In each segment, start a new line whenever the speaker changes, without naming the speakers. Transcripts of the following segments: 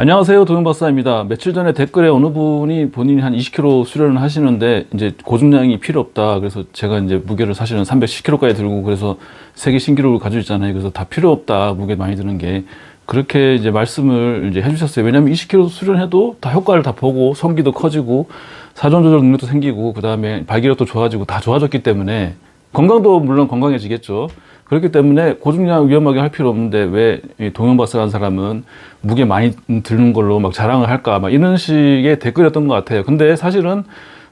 안녕하세요. 도영박사입니다. 며칠 전에 댓글에 어느 분이 본인이 한 20kg 수련을 하시는데 이제 고중량이 필요 없다. 그래서 제가 이제 무게를 사실은 310kg까지 들고 그래서 세계 신기록을 가지고 있잖아요. 그래서 다 필요 없다. 무게 많이 드는 게. 그렇게 이제 말씀을 이제 해주셨어요. 왜냐하면 20kg 수련해도 다 효과를 다 보고 성기도 커지고 사전 조절 능력도 생기고 그 다음에 발기력도 좋아지고 다 좋아졌기 때문에 건강도 물론 건강해지겠죠. 그렇기 때문에 고중량 위험하게 할 필요 없는데 왜 동영박사라는 사람은 무게 많이 드는 걸로 막 자랑을 할까 막 이런 식의 댓글이었던 것 같아요. 근데 사실은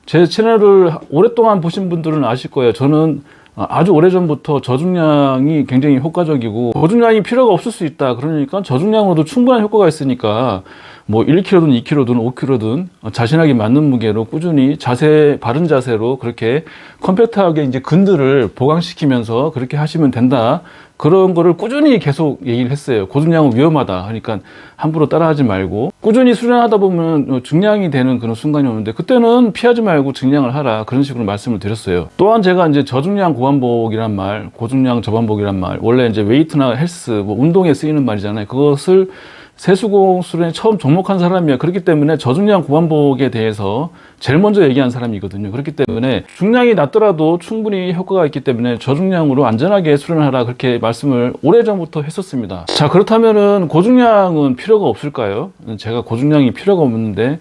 제 채널을 오랫동안 보신 분들은 아실 거예요. 저는 아주 오래전부터 저중량이 굉장히 효과적이고 고중량이 필요가 없을 수 있다. 그러니까 저중량으로도 충분한 효과가 있으니까 뭐 1kg든 2kg든 5kg든 자신에게 맞는 무게로 꾸준히 자세 바른 자세로 그렇게 컴팩트하게 이제 근들을 보강시키면서 그렇게 하시면 된다. 그런 거를 꾸준히 계속 얘기를 했어요. 고중량은 위험하다. 그러니까 함부로 따라하지 말고 꾸준히 수련하다 보면 중량이 되는 그런 순간이 오는데 그때는 피하지 말고 증량을 하라. 그런 식으로 말씀을 드렸어요. 또한 제가 이제 저중량 고반복이란 말, 고중량 저반복이란 말, 원래 이제 웨이트나 헬스, 뭐 운동에 쓰이는 말이잖아요. 그것을 세수공 수련에 처음 접목한 사람이야. 그렇기 때문에 저중량 고반복에 대해서 제일 먼저 얘기한 사람이거든요. 그렇기 때문에 중량이 낮더라도 충분히 효과가 있기 때문에 저중량으로 안전하게 수련하라 그렇게 말씀을 오래전부터 했었습니다. 자, 그렇다면은 고중량은 필요가 없을까요? 제가 고중량이 필요가 없는데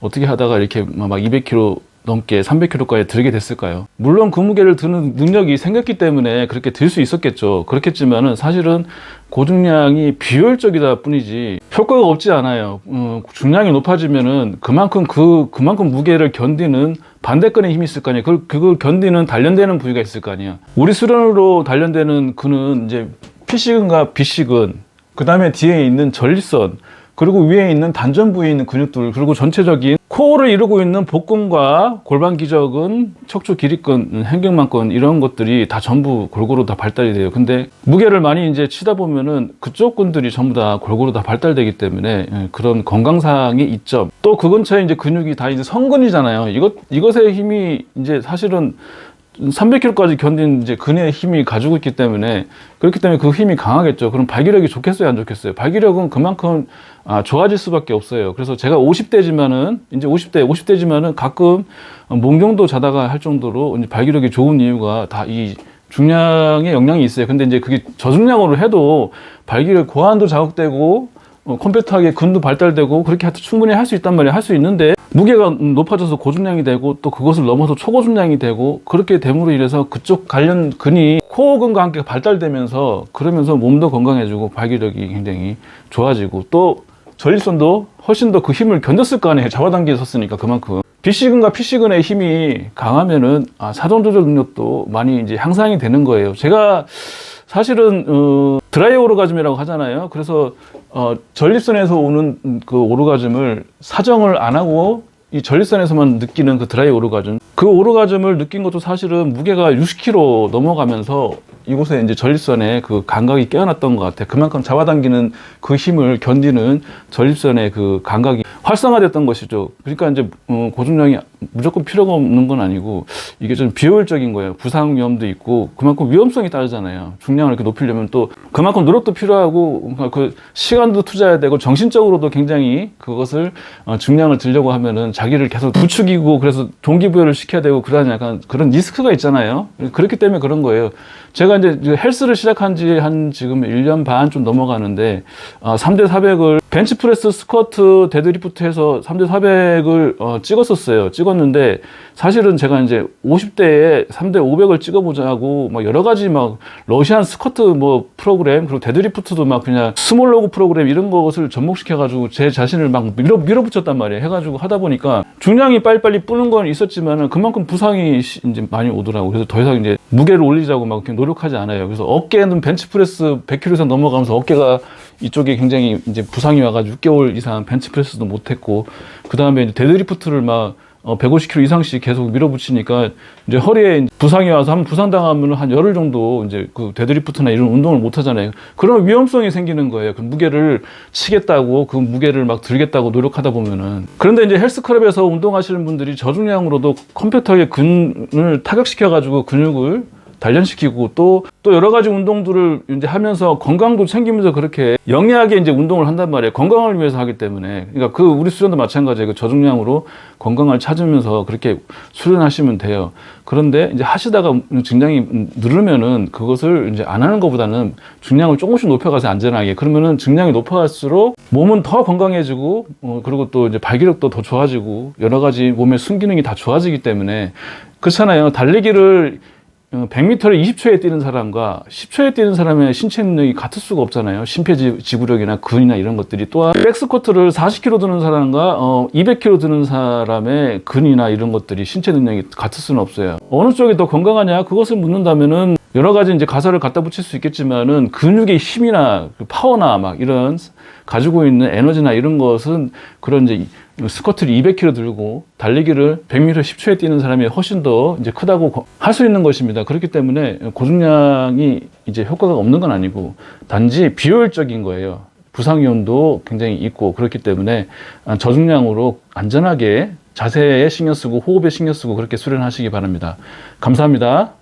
어떻게 하다가 이렇게 막 200kg 넘게 300kg까지 들게 됐을까요? 물론 그 무게를 드는 능력이 생겼기 때문에 그렇게 들 수 있었겠죠. 그렇겠지만은 사실은 고중량이 비효율적이다 뿐이지 효과가 없지 않아요. 어, 중량이 높아지면은 그만큼 그 그만큼 무게를 견디는 반대권의 힘이 있을 거 아니에요. 그걸, 그걸 견디는 단련되는 부위가 있을 거 아니에요. 우리 수련으로 단련되는 그는 이제 P식은과 B식은 그 다음에 뒤에 있는 전립선 그리고 위에 있는 단전 부위에 있는 근육들 그리고 전체적인 코어를 이루고 있는 복근과 골반 기저근, 척추 기립근, 행경만근 이런 것들이 다 전부 골고루 다 발달이 돼요. 근데 무게를 많이 이제 치다 보면은 그쪽 근들이 전부 다 골고루 다 발달되기 때문에 예, 그런 건강상의 이점 또 그 근처에 이제 근육이 다 이제 성근이잖아요. 이것 이것의 힘이 이제 사실은 300kg까지 견딘 이제 근의 힘이 가지고 있기 때문에 그렇기 때문에 그 힘이 강하겠죠. 그럼 발기력이 좋겠어요, 안 좋겠어요? 발기력은 그만큼 아, 좋아질 수밖에 없어요. 그래서 제가 50대지만은 이제 50대 50대지만은 가끔 몽정도 자다가 할 정도로 이제 발기력이 좋은 이유가 다 이 중량의 영향이 있어요. 근데 이제 그게 저중량으로 해도 발기력 고환도 자극되고 어, 컴퓨터하게 근도 발달되고 그렇게 충분히 할 수 있단 말이에요. 할 수 있는데 무게가 높아져서 고중량이 되고 또 그것을 넘어서 초고중량이 되고 그렇게 됨으로 인해서 그쪽 관련 근이 코어근과 함께 발달되면서 그러면서 몸도 건강해지고 발기력이 굉장히 좋아지고 또 전립선도 훨씬 더 그 힘을 견뎠을 거 아니에요. 잡아당기에 섰으니까 그만큼. B시근과 P시근의 힘이 강하면은 아, 사전 조절 능력도 많이 이제 향상이 되는 거예요. 제가 사실은 어, 드라이 오르가즘이라고 하잖아요. 그래서 어, 전립선에서 오는 그 오르가즘을 사정을 안 하고 이 전립선에서만 느끼는 그 드라이 오르가즘. 그 오르가즘을 느낀 것도 사실은 무게가 60kg 넘어가면서 이곳에 이제 전립선에 그 감각이 깨어났던 것 같아요. 그만큼 잡아당기는 그 힘을 견디는 전립선의 그 감각이 활성화됐던 것이죠. 그러니까 이제 어, 고중량이 무조건 필요가 없는 건 아니고 이게 좀 비효율적인 거예요. 부상 위험도 있고 그만큼 위험성이 따르잖아요. 중량을 이렇게 높이려면 또 그만큼 노력도 필요하고 그 시간도 투자해야 되고 정신적으로도 굉장히 그것을 어, 중량을 들려고 하면은 자기를 계속 부추기고 그래서 동기부여를 시켜야 되고 그런 약간 그런 리스크가 있잖아요. 그렇기 때문에 그런 거예요. 제가 이제 헬스를 시작한 지 한 지금 1년 반 좀 넘어가는데 어, 3대 400을 벤치프레스, 스쿼트, 데드리프트 해서 3대 400을 어, 찍었었어요. 찍었 는데 사실은 제가 이제 50대에 3대 500을 찍어보자고 막 여러 가지 막 러시안 스쿼트 뭐 프로그램 그리고 데드리프트도 막 그냥 스몰 로그 프로그램 이런 것을 접목시켜가지고 제 자신을 막 밀어, 밀어붙였단 말이에요. 해가지고 하다 보니까 중량이 빨리빨리 뿌는 건 있었지만은 그만큼 부상이 시- 이제 많이 오더라고. 그래서 더 이상 이제 무게를 올리자고 막 노력하지 않아요. 그래서 어깨는 벤치프레스 100kg 이상 넘어가면서 어깨가 이쪽에 굉장히 이제 부상이 와가지고 6개월 이상 벤치프레스도 못했고 그 다음에 데드리프트를 막 어, 150kg 이상씩 계속 밀어붙이니까 이제 허리에 부상이 와서 한 부상 당하면 한 열흘 정도 이제 그 데드리프트나 이런 운동을 못 하잖아요. 그런 위험성이 생기는 거예요. 그 무게를 치겠다고 그 무게를 막 들겠다고 노력하다 보면은 그런데 이제 헬스클럽에서 운동하시는 분들이 저중량으로도 컴퓨터의 근을 타격시켜 가지고 근육을 단련시키고 또 또 여러 가지 운동들을 이제 하면서 건강도 챙기면서 그렇게 영리하게 이제 운동을 한단 말이에요. 건강을 위해서 하기 때문에. 그러니까 그 우리 수련도 마찬가지예요. 그 저중량으로 건강을 찾으면서 그렇게 수련하시면 돼요. 그런데 이제 하시다가 중량이 늘으면은 그것을 이제 안 하는 것보다는 중량을 조금씩 높여가서 안전하게 그러면은 중량이 높아갈수록 몸은 더 건강해지고 어, 그리고 또 이제 발기력도 더 좋아지고 여러 가지 몸의 순기능이 다 좋아지기 때문에 그렇잖아요. 달리기를 어, 100m를 20초에 뛰는 사람과 10초에 뛰는 사람의 신체 능력이 같을 수가 없잖아요. 심폐 지구력이나 근이나 이런 것들이 또한 백스쿼트를 40kg 드는 사람과 어, 200kg 드는 사람의 근이나 이런 것들이 신체 능력이 같을 수는 없어요. 어느 쪽이 더 건강하냐 그것을 묻는다면은 여러 가지 이제 가설을 갖다 붙일 수 있겠지만은 근육의 힘이나 그 파워나 막 이런 가지고 있는 에너지나 이런 것은 그런 이제 스쿼트를 200kg 들고 달리기를 100m 10초에 뛰는 사람이 훨씬 더 이제 크다고 할 수 있는 것입니다. 그렇기 때문에 고중량이 이제 효과가 없는 건 아니고 단지 비효율적인 거예요. 부상 위험도 굉장히 있고 그렇기 때문에 저중량으로 안전하게 자세에 신경 쓰고 호흡에 신경 쓰고 그렇게 수련하시기 바랍니다. 감사합니다.